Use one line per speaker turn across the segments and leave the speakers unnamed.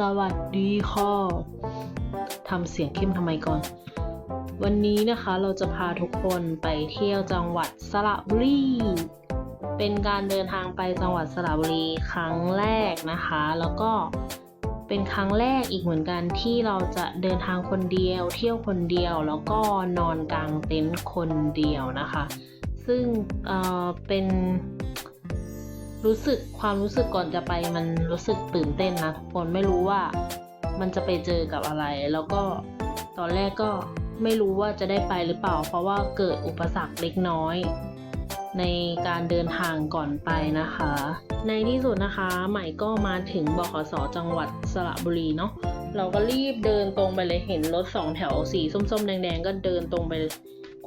สวัสดีค่ะทำเสียงเข้มทำไมก่อน วันนี้นะคะเราจะพาทุกคนไปเที่ยวจังหวัดสระบุรี เป็นการเดินทางไปจังหวัดสระบุรีครั้งแรกนะคะ แล้วก็เป็นครั้งแรกอีกเหมือนกันที่เราจะเดินทางคนเดียว เที่ยวคนเดียว แล้วก็นอนกลางเต็นท์คนเดียวนะคะ ซึ่งเเป็น รู้สึกความรู้สึกก่อนจะไปมันรู้สึกตื่นเต้นนะทุกคนไม่รู้ว่ามันจะไปเจอกับอะไร แล้วก็ตอนแรกก็ไม่รู้ว่าจะได้ไปหรือเปล่า เพราะว่าเกิดอุปสรรคเล็กน้อย ในการเดินทางก่อนไปนะคะ ในที่สุดนะคะ ใหม่ก็มาถึงบขสจังหวัดสระบุรีเนาะเราก็รีบเดินตรงไปเลยเห็นรถสองแถวสีส้มๆ แดงๆ ก็เดินตรงไป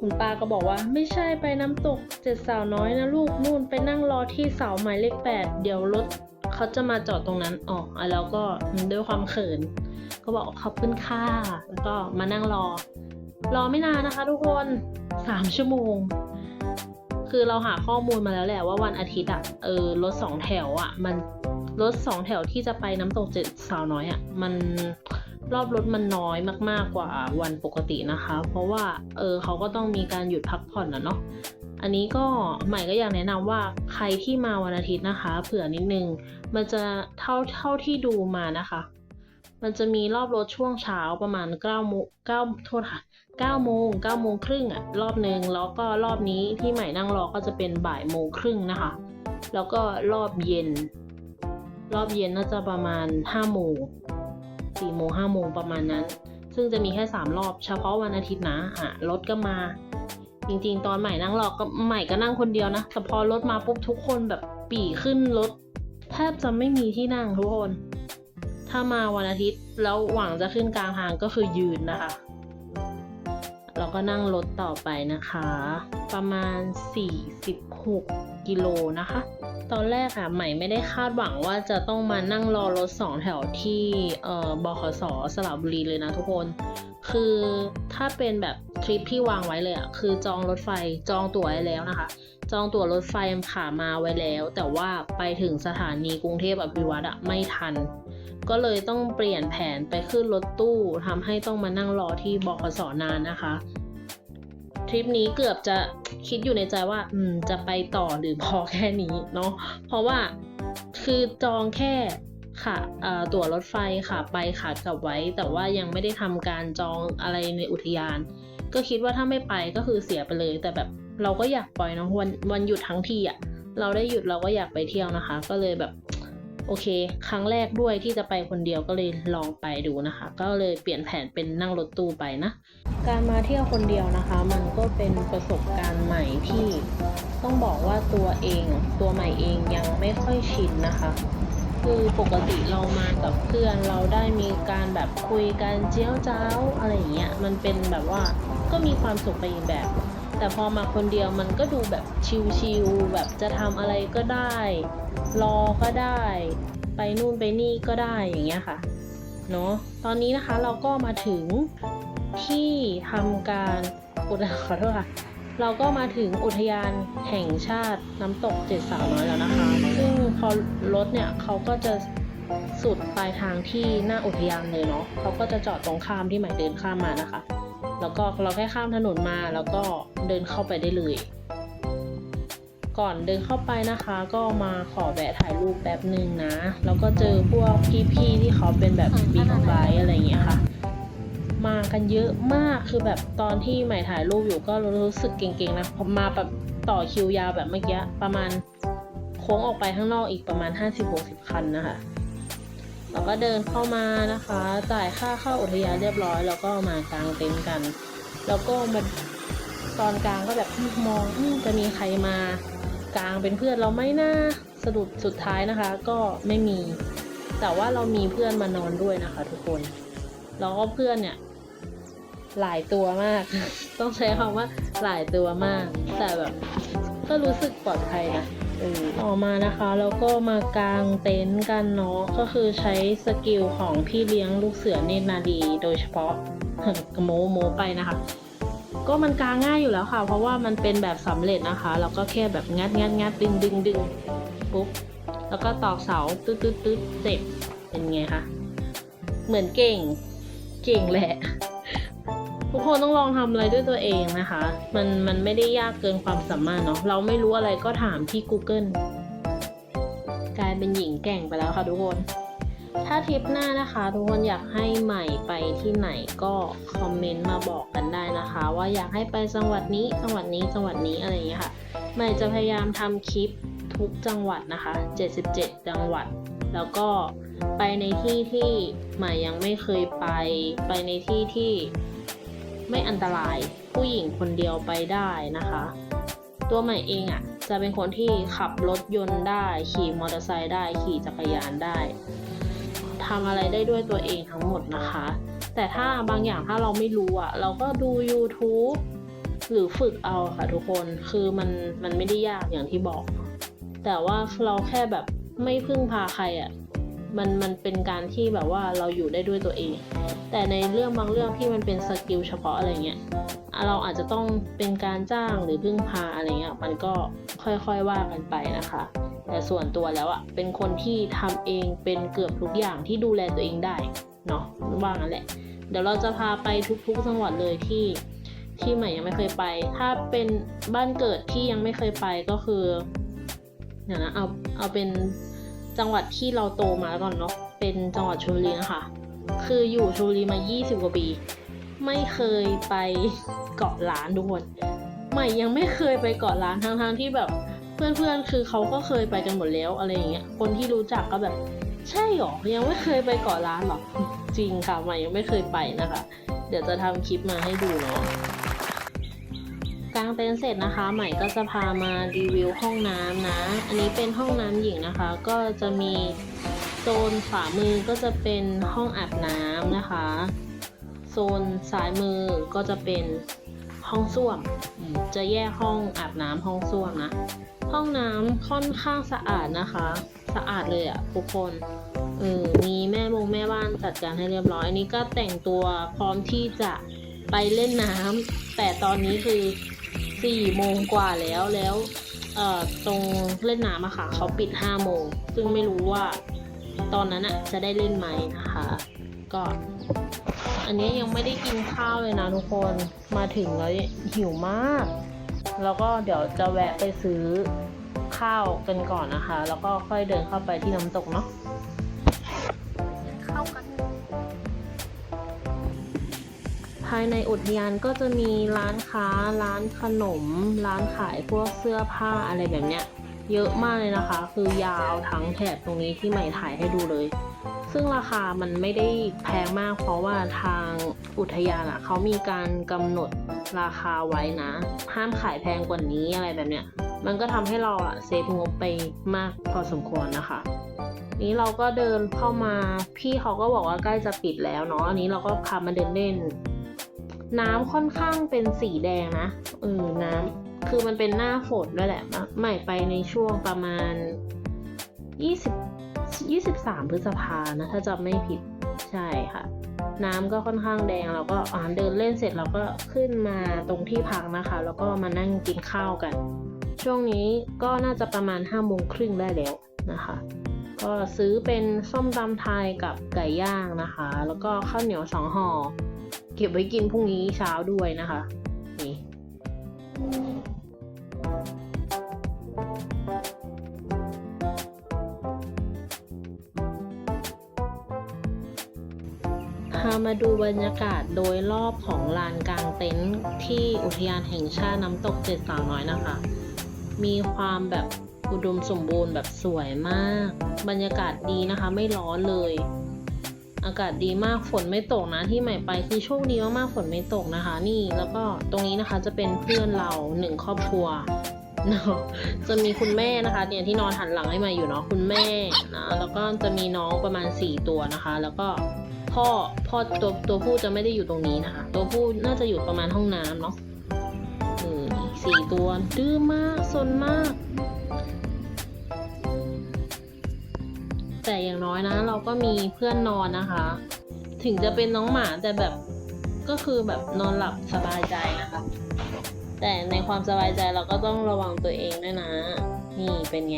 คุณป้าก็บอกว่าไม่ใช่ไปน้ำตกเจ็ดสาวน้อยนะลูกนู่นไปนั่งรอที่เสาหมายเลขแปดเดี๋ยวรถเขาจะมาจอดตรงนั้นอ๋ออะแล้วก็ด้วยความเขิน ก็บอกขอบคุณค่ะแล้วก็มานั่งรอ รอไม่นานนะคะ ทุกคนสามชั่วโมง คือเราหาข้อมูลมาแล้วแหละว่าวันอาทิตย์อะเออรถสองแถวอะมันรถสองแถวที่จะไปน้ำตกเจ็ดสาวน้อยอะมัน รอบรถมันน้อยมากๆกว่าวันปกตินะคะ เพราะว่าเออเขาก็ต้องมีการหยุดพักผ่อนนะเนาะอันนี้ก็ใหม่ก็อยากแนะนำว่าใครที่มาวันอาทิตย์นะคะ เผื่อนิดนึง มันจะเท่าเท่าที่ดูมานะคะ มันจะมีรอบรถช่วงเช้าประมาณ9โมง9โทษค่ะ9โมง9โมงครึ่งอะรอบหนึ่งแล้วก็รอบนี้ที่ใหม่นั่งรอก็จะเป็นบ่ายโมงครึ่งนะคะ แล้วก็รอบเย็น รอบเย็นน่าจะประมาณ5โมง สี่โมงห้าโมงประมาณนั้น ซึ่งจะมีแค่สามรอบเฉพาะวันอาทิตย์นะอะรถก็มา จริงๆ ตอนใหม่นั่งรอก็ใหม่ก็นั่งคนเดียวนะแต่พอรถมาปุ๊บทุกคนแบบปี่ขึ้นรถแทบจะไม่มีที่นั่งทุกคน ถ้ามาวันอาทิตย์แล้วหวังจะขึ้นกลางทางก็คือยืนนะคะเราก็นั่งรถต่อไปนะคะ ประมาณ 46 กิโลนะคะ ตอนแรกอะใหม่ไม่ได้คาดหวังว่าจะต้องมานั่งรอรถสองแถวที่บขสสระบุรีเลยนะทุกคน คือถ้าเป็นแบบทริปที่วางไว้เลยอะคือจองรถไฟจองตั๋วไว้แล้วนะคะ จองตั๋วรถไฟขามาไว้แล้ว แต่ว่าไปถึงสถานีกรุงเทพอภิวัตอะไม่ทัน ก็เลยต้องเปลี่ยนแผนไปขึ้นรถตู้ทำให้ต้องมานั่งรอที่บขสนานนะคะ ทริปนี้เกือบจะคิดอยู่ในใจว่าอืมจะไปต่อหรือพอแค่นี้เนาะเพราะว่าคือจองแค่ค่ะตั๋วรถไฟค่ะไปค่ะกลับไว้ แต่ว่ายังไม่ได้ทำการจองอะไรในอุทยาน ก็คิดว่าถ้าไม่ไปก็คือเสียไปเลย แต่แบบเราก็อยากปล่อยเนาะวันวันหยุดทั้งทีอะเราได้หยุดเราก็อยากไปเที่ยวนะคะ ก็เลยแบบ โอเค ครั้งแรกด้วยที่จะไปคนเดียวก็เลยลองไปดูนะคะ ก็เลยเปลี่ยนแผนเป็นนั่งรถตู้ไปนะ การมาเที่ยวคนเดียวนะคะ มันก็เป็นประสบการณ์ใหม่ที่ต้องบอกว่าตัวเองตัวใหม่เองยังไม่ค่อยชินนะคะ คือปกติเรามากับเพื่อนเราได้มีการแบบคุยกันเจียวจ้าวอะไรอย่างเงี้ยมันเป็นแบบว่าก็มีความสุขไปอีกแบบ แต่พอมาคนเดียวมันก็ดูแบบชิลๆแบบจะทำอะไรก็ได้ รอก็ได้ ไปนู่นไปนี่ก็ได้อย่างเงี้ยค่ะเนาะตอนนี้นะคะเราก็มาถึงที่ทำการอุทขอโทษค่ะเราก็มาถึงอุทยานแห่งชาติน้ำตกเจ็ดสาวน้อยแล้วนะคะ ซึ่งพอรถเนี่ยเขาก็จะสุดปลายทางที่หน้าอุทยานเลยเนาะเขาก็จะจอดตรงข้ามที่หมายเดินข้ามมานะคะ แล้วก็เราแค่ข้ามถนนมาแล้วก็เดินเข้าไปได้เลย ก่อนเดินเข้าไปนะคะ ก็มาขอแวะถ่ายรูปแป๊บหนึ่งนะ แล้วก็เจอพวกพี่ๆที่เขาเป็นแบบบิ๊กไบค์อะไรอย่างเงี้ยค่ะ มากันเยอะมากคือแบบตอนที่ใหม่ถ่ายรูปอยู่ก็รู้สึกเก่งๆนะพอมาแบบต่อคิวยาวแบบเมื่อกี้ประมาณโค้งออกไปข้างนอกอีกประมาณ 50-60 คันนะคะ แล้วก็เดินเข้ามานะคะ จ่ายค่าเข้าอุทยานเรียบร้อย แล้วก็มากางเต็นท์กัน แล้วก็มาตอนกลางก็แบบมองอจะมีใครมากลางเป็นเพื่อนเราไหมนะสรุปสุดท้ายนะคะ ก็ไม่มี แต่ว่าเรามีเพื่อนมานอนด้วยนะคะ ทุกคนแล้วก็เพื่อนเนี่ย หลายตัวมาก ต้องใช้คำว่าหลายตัวมาก แต่แบบก็รู้สึกปลอดภัยนะ ต่อมานะคะแล้วก็มากางเต็นท์กันเนาะก็คือใช้สกิลของพี่เลี้ยงลูกเสือเนตรนาดี โดยเฉพาะโมโมไปนะคะ ก็มันกางง่ายอยู่แล้วค่ะ เพราะว่ามันเป็นแบบสำเร็จนะคะเราก็แค่แบบงัดงัดงัดดึงดึงดึงปุ๊บแล้วก็ตอกเสาตึ๊ดตึ๊ดตึ๊ดเสร็จเป็นไงคะเหมือนเก่งเก่งแหละ ทุกคนต้องลองทำอะไรด้วยตัวเองนะคะ มันมันไม่ได้ยากเกินความสามารถเนาะเราไม่รู้อะไรก็ถามที่ Google กลายเป็นหญิงแก่งไปแล้วค่ะทุกคน ถ้าทริปหน้านะคะ ทุกคนอยากให้ใหม่ไปที่ไหนก็คอมเมนต์มาบอกกันได้นะคะ ว่าอยากให้ไปจังหวัดนี้จังหวัดนี้จังหวัดนี้อะไรอย่างเงี้ยค่ะ ใหม่จะพยายามทำคลิปทุกจังหวัดนะคะ 77 จังหวัด แล้วก็ไปในที่ที่ใหม่ยังไม่เคยไป ไปในที่ที่ ไม่อันตรายผู้หญิงคนเดียวไปได้นะคะ ตัวใหม่เองอะ่ะจะเป็นคนที่ขับรถยนต์ได้ ขี่มอเตอร์ไซค์ได้ ขี่จักรยานได้ทำอะไรได้ด้วยตัวเองทั้งหมดนะคะ แต่ถ้าบางอย่างถ้าเราไม่รู้อะ่ะเราก็ดู YouTube หรือฝึกเอาค่ะทุกคนคือมันมันไม่ได้ยากอย่างที่บอก แต่ว่าเราแค่แบบไม่พึ่งพาใครอะ่ะ มันมันเป็นการที่แบบว่าเราอยู่ได้ด้วยตัวเอง แต่ในเรื่องบางเรื่องที่มันเป็นสกิลเฉพาะอะไรเงี้ยเราอาจจะต้องเป็นการจ้างหรือพึ่งพาอะไรเงี้ยมันก็ค่อยๆว่ากันไปนะคะ แต่ส่วนตัวแล้วอะเป็นคนที่ทำเองเป็นเกือบทุกอย่างที่ดูแลตัวเองได้เนาะว่างั้นแหละ เดี๋ยวเราจะพาไปทุกๆจังหวัดเลยที่ที่ใหม่ยังไม่เคยไป ถ้าเป็นบ้านเกิดที่ยังไม่เคยไปก็คือเดี๋ยวนะเอาเอาเป็น จังหวัดที่เราโตมาก่อนเนาะเป็นจังหวัดชลบุรีนะคะ คืออยู่ชลบุรีมา 20 กว่าปี ไม่เคยไปเกาะล้านทุกคนใหม่ยังไม่เคยไปเกาะล้านทั้งๆที่แบบ เพื่อนๆคือเขาก็เคยไปกันหมดแล้วอะไรอย่างเงี้ยคนที่รู้จักก็แบบ ใช่หรอยังไม่เคยไปเกาะล้านหรอจริงค่ะใหม่ยังไม่เคยไปนะคะ เดี๋ยวจะทำคลิปมาให้ดูเนาะ กางเต็นท์เสร็จนะคะ ใหม่ก็จะพามารีวิวห้องน้ำนะ อันนี้เป็นห้องน้ำหญิงนะคะ ก็จะมีโซนขวามือก็จะเป็นห้องอาบน้ำนะคะ โซนซ้ายมือก็จะเป็นห้องส้วมอืมจะแยกห้องอาบน้ำห้องส้วมนะ ห้องน้ำค่อนข้างสะอาดนะคะ สะอาดเลยอะทุกคนเออมีแม่บงแม่บ้านจัดการให้เรียบร้อยอันนี้ก็แต่งตัวพร้อมที่จะไปเล่นน้ำแต่ตอนนี้คือ สี่โมงกว่าแล้วแล้วเอ่อตรงเล่นน้ำอะค่ะเขาปิดห้าโมง ซึ่งไม่รู้ว่าตอนนั้นอะจะได้เล่นไหมนะคะ ก็ อันนี้ยังไม่ได้กินข้าวเลยนะทุกคนมาถึงแล้วหิวมาก แล้วก็เดี๋ยวจะแวะไปซื้อข้าวกันก่อนนะคะ แล้วก็ค่อยเดินเข้าไปที่น้ำตกเนาะ
เข้ากัน
ภายในอุทยานก็จะมีร้านค้า ร้านขนม ร้านขายพวกเสื้อผ้าอะไรแบบเนี้ย เยอะมากเลยนะคะ คือยาวทั้งแถบตรงนี้ที่ใหม่ถ่ายให้ดูเลย ซึ่งราคามันไม่ได้แพงมาก เพราะว่าทางอุทยานอะเขามีการกำหนดราคาไว้นะ ห้ามขายแพงกว่านี้อะไรแบบเนี้ย มันก็ทำให้เราอะเซฟงบไปมากพอสมควรนะคะนี้เราก็เดินเข้ามาพี่เขาก็บอกว่าใกล้จะปิดแล้วเนาะอันนี้เราก็พามาเดินเล่น น้ำค่อนข้างเป็นสีแดงนะเออน้ำคือมันเป็นหน้าฝนด้วยแหละใหม่ไปในช่วงประมาณ 20 23 พฤษภานะ ถ้าจำไม่ผิดใช่ค่ะ น้ำก็ค่อนข้างแดงเราก็อ่าเดินเล่นเสร็จเราก็ขึ้นมาตรงที่พักนะคะ แล้วก็มานั่งกินข้าวกัน ช่วงนี้ก็น่าจะประมาณ5โมงครึ่งได้แล้วนะคะก็ซื้อเป็นส้มตำไทยกับไก่ย่างนะคะ แล้วก็ข้าวเหนียวสองห่อ เก็บไว้กินพรุ่งนี้เช้าด้วยนะคะนี่พามาดูบรรยากาศโดยรอบของลานกลางเต็นท์ที่อุทยานแห่งชาติน้ำตกเจ็ดสาวน้อยนะคะ มีความแบบอุดมสมบูรณ์แบบสวยมาก บรรยากาศดีนะคะ ไม่ร้อนเลย อากาศดีมากฝนไม่ตกนะที่ใหม่ไปคือโชคดีมากๆฝนไม่ตกนะคะ นี่แล้วก็ตรงนี้นะคะจะเป็นเพื่อนเราหนึ่งครอบครัวเนาะจะมีคุณแม่นะคะเนี่ยที่นอนหันหลังให้มาอยู่เนาะคุณแม่นะแล้วก็จะมีน้องประมาณ 4 ตัวนะคะ แล้วก็พ่อพ่อตัวตัวผู้จะไม่ได้อยู่ตรงนี้นะคะ ตัวผู้น่าจะอยู่ประมาณห้องน้ำเนาะสี่ตัวดื้อมากซนมาก แต่อย่างน้อยนะ เราก็มีเพื่อนนอนนะคะ ถึงจะเป็นน้องหมาแต่แบบก็คือแบบนอนหลับสบายใจนะคะ แต่ในความสบายใจเราก็ต้องระวังตัวเองด้วยนะ นี่เป็นไง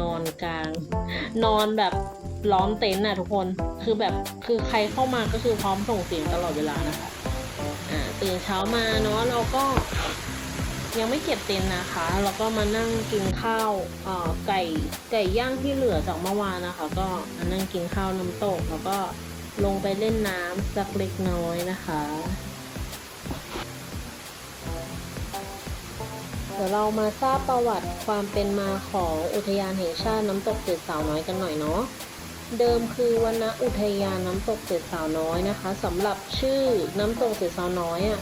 นอนกลาง นอนแบบล้อมเต็นท์น่ะทุกคนคือแบบคือใครเข้ามาก็คือพร้อมส่งเสียงตลอดเวลานะคะ อ่าตื่นเช้ามาเนาะเราก็ ยังไม่เก็บเต็นท์นะคะแล้วก็มานั่งกินข้าวไก่ไก่ย่างที่เหลือจากเมื่อวานนะคะ ก็มานั่งกินข้าวน้ำตก แล้วก็ลงไปเล่นน้ำสักเล็กน้อยนะคะเดี๋ยวเรามาทราบประวัติความเป็นมาของอุทยานแห่งชาติน้ำตกเจ็ดสาวน้อยกันหน่อยเนาะ เดิมคือวรรณอุทยานน้ำตกเจ็ดสาวน้อยนะคะสำหรับชื่อน้ำตกเจ็ดสาวน้อยอะ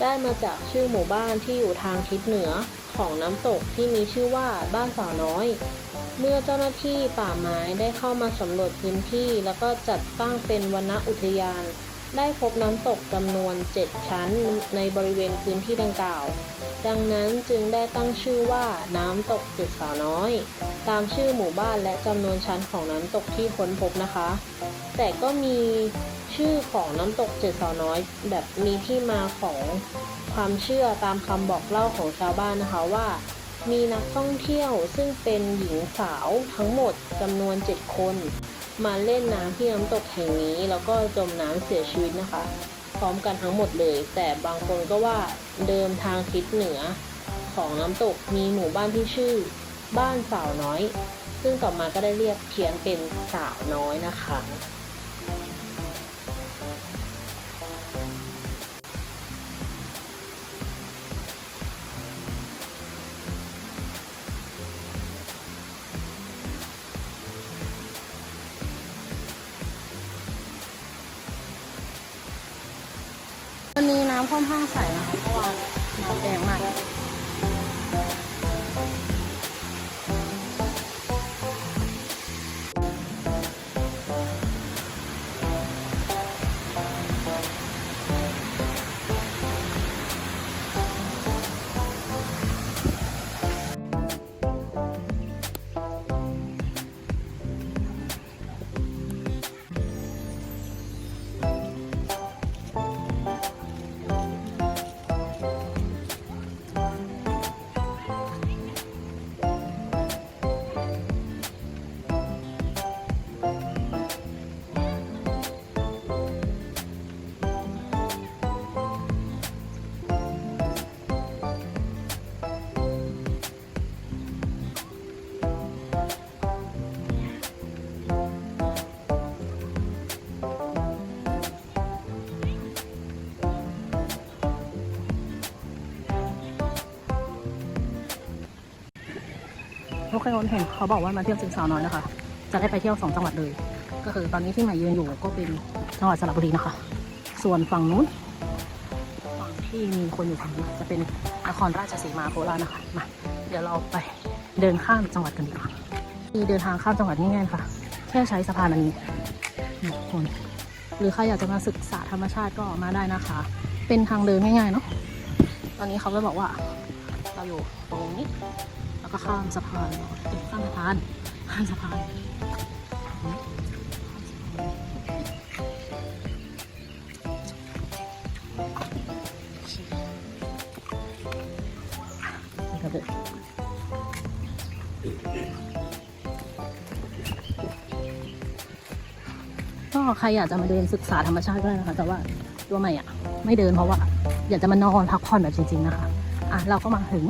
ได้มาจากชื่อหมู่บ้านที่อยู่ทางทิศเหนือของน้ำตกที่มีชื่อว่าบ้านสาวน้อย เมื่อเจ้าหน้าที่ป่าไม้ได้เข้ามาสำรวจพื้นที่ แล้วก็จัดตั้งเป็นวรรณอุทยาน ได้พบน้ำตกจำนวน 7 ชั้นในบริเวณพื้นที่ดังกล่าว ดังนั้นจึงได้ตั้งชื่อว่าน้ำตกจ็ดสาวน้อย ตามชื่อหมู่บ้านและจำนวนชั้นของน้ำตกที่ค้นพบนะคะ แต่ก็มี ชื่อของน้ำตกเจ็ดสาวน้อยแบบมีที่มาของความเชื่อตามคำบอกเล่าของชาวบ้านนะคะว่า มีนักท่องเที่ยวซึ่งเป็นหญิงสาวทั้งหมดจำนวน 7 คน มาเล่นน้ำที่น้ำตกแห่งนี้ แล้วก็จมน้ำเสียชีวิตนะคะ พร้อมกันทั้งหมดเลย แต่บางคนก็ว่าเดิมทางทิศเหนือ ของน้ำตกมีหมู่บ้านที่ชื่อ บ้านสาวน้อย ซึ่งต่อมาก็ได้เรียกเพียนเป็นสาวน้อยนะคะ
แดงมาก คนเห็นเขาบอกว่ามาเที่ยวสิงสาวน้อยนะคะ จะได้ไปเที่ยวสองจังหวัดเลย ก็คือตอนนี้ที่ใหม่ยืนอยู่ก็เป็นจังหวัดสระบุรีนะคะ ส่วนฝั่งนู้นฝั่งที่มีคนอยู่ฝั่งนี้จะเป็นนครราชสีมาโคราชนะคะ มา เดี๋ยวเราไปเดินข้ามจังหวัดกันดีกว่ามีเดินทางข้ามจังหวัดง่ายๆค่ะ แค่ใช้สะพานอันนี้นี่คนหรือใครอยากจะมาศึกษาธรรมชาติก็มาได้นะคะ เป็นทางเดินง่ายๆเนาะ ตอนนี้เขาก็บอกว่าเราอยู่ตรงนี้ ก็ข้ามสะพานเอ้ยข้ามสะพานข้ามสะพานก็ใครอยากจะมาเดินศึกษาธรรมชาติก็ได้นะคะ แต่ว่าตัวใหม่อะ ไม่เดินเพราะว่า อยากจะมานอนพักผ่อนแบบจริงๆนะคะ อะเราก็มาถึง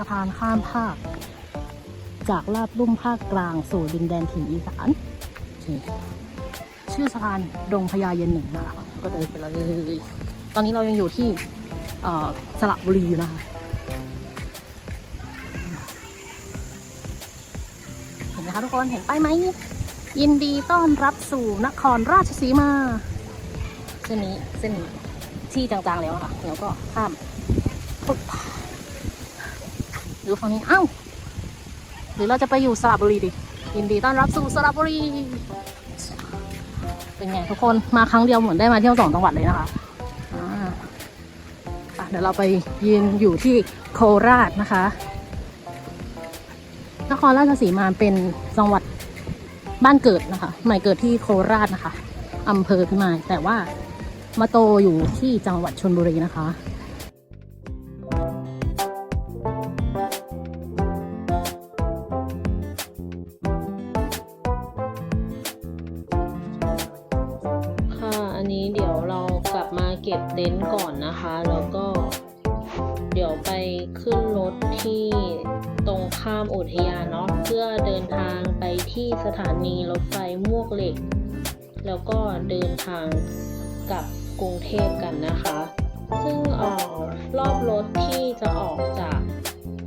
สะพานข้ามภาค จากลาดลุ่มภาคกลางสู่ดินแดนถิ่นอีสานชื่อสะพานดงพญาเย็นหนึ่งนะคะก็เดินไปเลยตอนนี้เรายังอยู่ที่สระบุรีอยู่นะคะเห็นไหมคะทุกคนเห็นป้ายไหมยินดีต้อนรับสู่นครราชสีมาเส้นนี้เส้นนี้ที่จางๆแล้วค่ะเดี๋ยวก็ข้ามปุ๊บ หรือฝั่งนี้เอ้าหรือเราจะไปอยู่สระบุรีดิยินดีต้อนรับสู่สระบุรีเป็นไงทุกคนมาครั้งเดียวเหมือนได้มาเที่ยวสองจังหวัดเลยนะคะอะเดี๋ยวเราไปยืนอยู่ที่โคราชนะคะ นครราชสีมาเป็นจังหวัดบ้านเกิดนะคะใหม่เกิดที่โคราชนะคะอำเภอพิมายแต่ว่ามาโตอยู่ที่จังหวัดชลบุรีนะคะ
ถานีรถไฟมวกเหล็ก แล้วก็เดินทางกลับกรุงเทพกันนะคะ ซึ่งออรอบรถที่จะออกจาก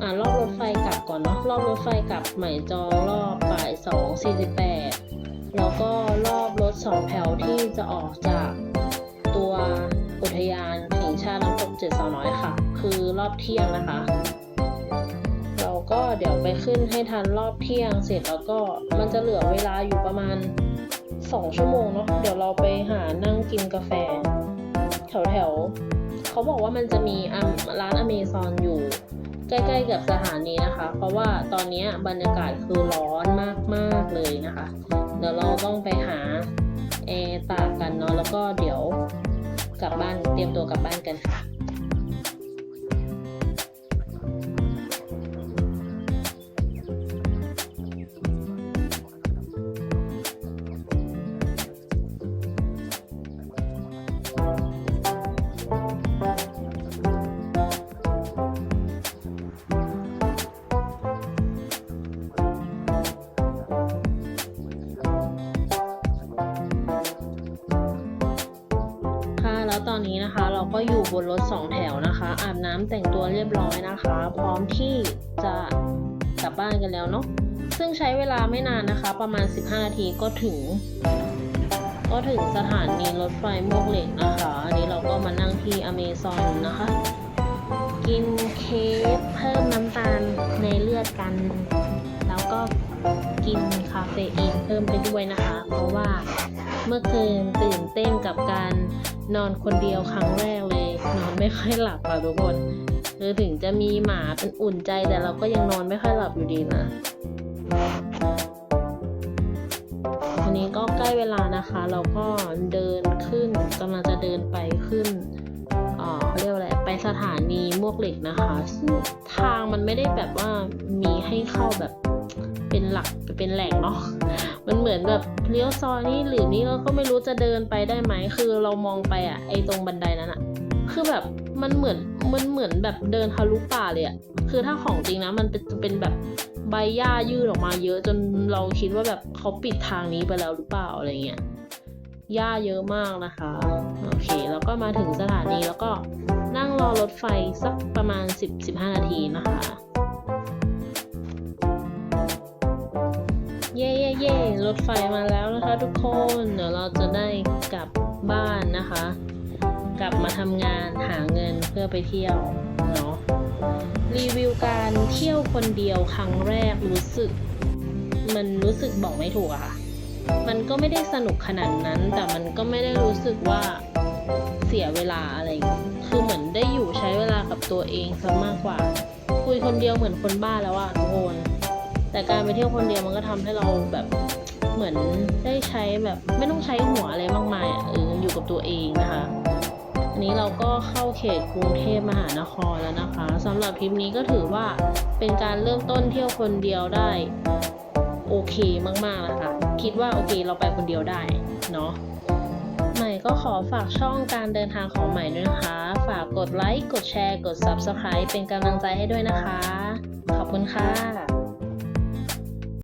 อ่ารอบรถไฟกลับก่อนเนาะรอบรถไฟกลับใหม่จองรอบบ่ายสองสี่สิบแปดแล้วก็รอบรถสองแถวที่จะออกจากตัวอุทยานแห่งชาติน้ำตกเจ็ดสาวน้อยค่ะ คือรอบเที่ยงนะคะ ก็เดี๋ยวไปขึ้นให้ทันรอบเที่ยงเสร็จแล้วก็มันจะเหลือเวลาอยู่ประมาณสองชั่วโมงเนาะเดี๋ยวเราไปหานั่งกินกาแฟ แถวแถวๆเขาบอกว่ามันจะมีร้านอเมซอนอยู่ ใกล้ๆกับสถานีนะคะ เพราะว่าตอนนี้บรรยากาศคือร้อนมากๆเลยนะคะ เดี๋ยวเราต้องไปหาแอร์ตากกันเนาะแล้วก็เดี๋ยวกลับบ้านเตรียมตัวกลับบ้านกันค่ะ บนรถสองแถวนะคะ อาบน้ำแต่งตัวเรียบร้อยนะคะ พร้อมที่จะกลับบ้านกันแล้วเนาะซึ่งใช้เวลาไม่นานนะคะ ประมาณ 15 นาทีก็ถึง ก็ถึงสถานีรถไฟมวกเหล็กนะคะอันนี้เราก็มานั่งที่อเมซอนนะคะ กินเค้กเพิ่มน้ำตาลในเลือดกัน แล้วก็กินคาเฟอีนเพิ่มไปด้วยนะคะ เพราะว่า เมื่อคืนตื่นเต้นกับการนอนคนเดียวครั้งแรกเลย นอนไม่ค่อยหลับค่ะทุกคนคือถึงจะมีหมาเป็นอุ่นใจแต่เราก็ยังนอนไม่ค่อยหลับอยู่ดีนะทีนี้ก็ใกล้เวลานะคะ เราก็เดินขึ้นกำลังจะเดินไปขึ้นเอ่อเขาเรียกว่าอะไร ไปสถานีมวกเหล็กนะคะซึ่งทางมันไม่ได้แบบว่ามีให้เข้าแบบเป็นหลักเป็นแหล่งเนาะ มันเหมือนแบบเลี้ยวซอยนี่หรือนี่เราก็ไม่รู้จะเดินไปได้ไหมคือเรามองไปอะไอ้ตรงบันไดนั้นอะคือแบบมันเหมือนมันเหมือนแบบเดินทะลุป่าเลยอะคือถ้าของจริงนะมันเป็นจะเป็นแบบใบหญ้ายืดออกมาเยอะจนเราคิดว่าแบบเขาปิดทางนี้ไปแล้วหรือเปล่าอะไรเงี้ยหญ้าเยอะมากนะคะโอเคแล้วก็มาถึงสถานีแล้วก็นั่งรอรถไฟสักประมาณ 10-15 นาทีนะคะ เย่เย่เย่รถไฟมาแล้วนะคะทุกคน เดี๋ยวเราจะได้กลับบ้านนะคะ กลับมาทำงานหาเงินเพื่อไปเที่ยวเนาะ รีวิวการเที่ยวคนเดียวครั้งแรกรู้สึก มันรู้สึกบอกไม่ถูกอะค่ะ มันก็ไม่ได้สนุกขนาดนั้น แต่มันก็ไม่ได้รู้สึกว่าเสียเวลาอะไร คือเหมือนได้อยู่ใช้เวลากับตัวเองซะมากกว่า คุยคนเดียวเหมือนคนบ้าแล้วอะทุกคน แต่การไปเที่ยวคนเดียวมันก็ทำให้เราแบบเหมือนได้ใช้แบบไม่ต้องใช้หัวอะไรมากมายอะเอออยู่กับตัวเองนะคะอันนี้เราก็เข้าเขตกรุงเทพมหานครแล้วนะคะสำหรับทริปนี้ก็ถือว่าเป็นการเริ่มต้นเที่ยวคนเดียวได้โอเคมากๆนะคะคิดว่าโอเคเราไปคนเดียวได้เนาะใหม่ก็ขอฝากช่องการเดินทางของใหม่ด้วยนะคะ ฝากกดไลค์ กดแชร์ กด Subscribe เป็นกำลังใจให้ด้วยนะคะ ขอบคุณค่ะ